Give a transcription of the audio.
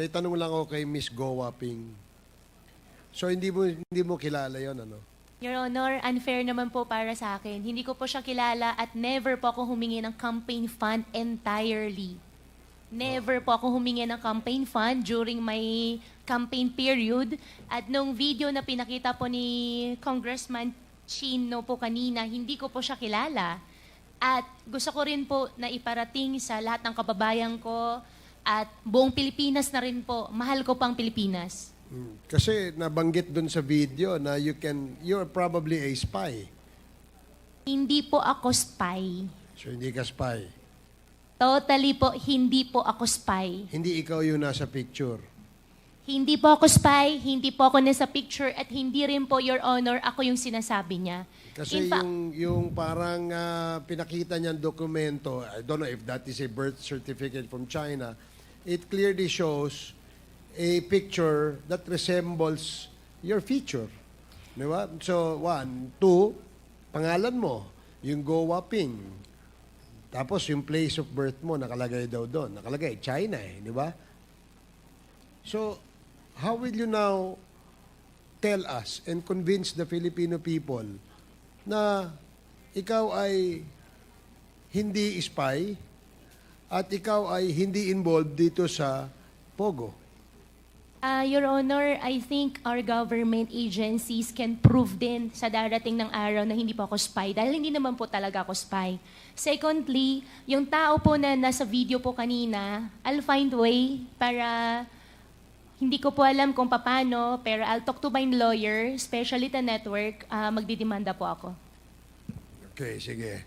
may tanong lang ako kay Miss Go Waping. So hindi mo hindi mo kilala 'yon ano? Your Honor, unfair naman po para sa akin. Hindi ko po siya kilala at never po ako humingi ng campaign fund entirely. Never po ako humingi ng campaign fund during my campaign period. At nung video na pinakita po ni Congressman Chino po kanina, hindi ko po siya kilala. At gusto ko rin po na iparating sa lahat ng kababayan ko at buong Pilipinas na rin po. Mahal ko pang Pilipinas. Hmm. Kasi nabanggit doon sa video na you can you're probably a spy. Hindi po ako spy. So hindi ka spy. Totally po, hindi po ako spy. Hindi ikaw yung nasa picture. Hindi po ako spy, hindi po ako nasa picture, at hindi rin po, Your Honor, ako yung sinasabi niya. Kasi In fact- yung yung parang ah, pinakita niyang dokumento, I don't know if that is a birth certificate from China, it clearly shows a picture that resembles your feature. Di ba? So, one. Two, pangalan mo, yung Go Waping. Tapos yung place of birth mo, nakalagay daw doon. Nakalagay, China eh, di ba? So, how will you now tell us and convince the Filipino people na ikaw ay hindi spy at ikaw ay hindi involved dito sa Pogo? Ah, Your Honor, I think our government agencies can prove din sa darating ng araw na hindi po ako spy dahil hindi naman po talaga ako spy. Secondly, yung tao po na nasa video po kanina, I'll find way para hindi ko po alam kung paano, pero I'll talk to my lawyer, especially the network, ah, magdidemanda po ako. Okay, sige.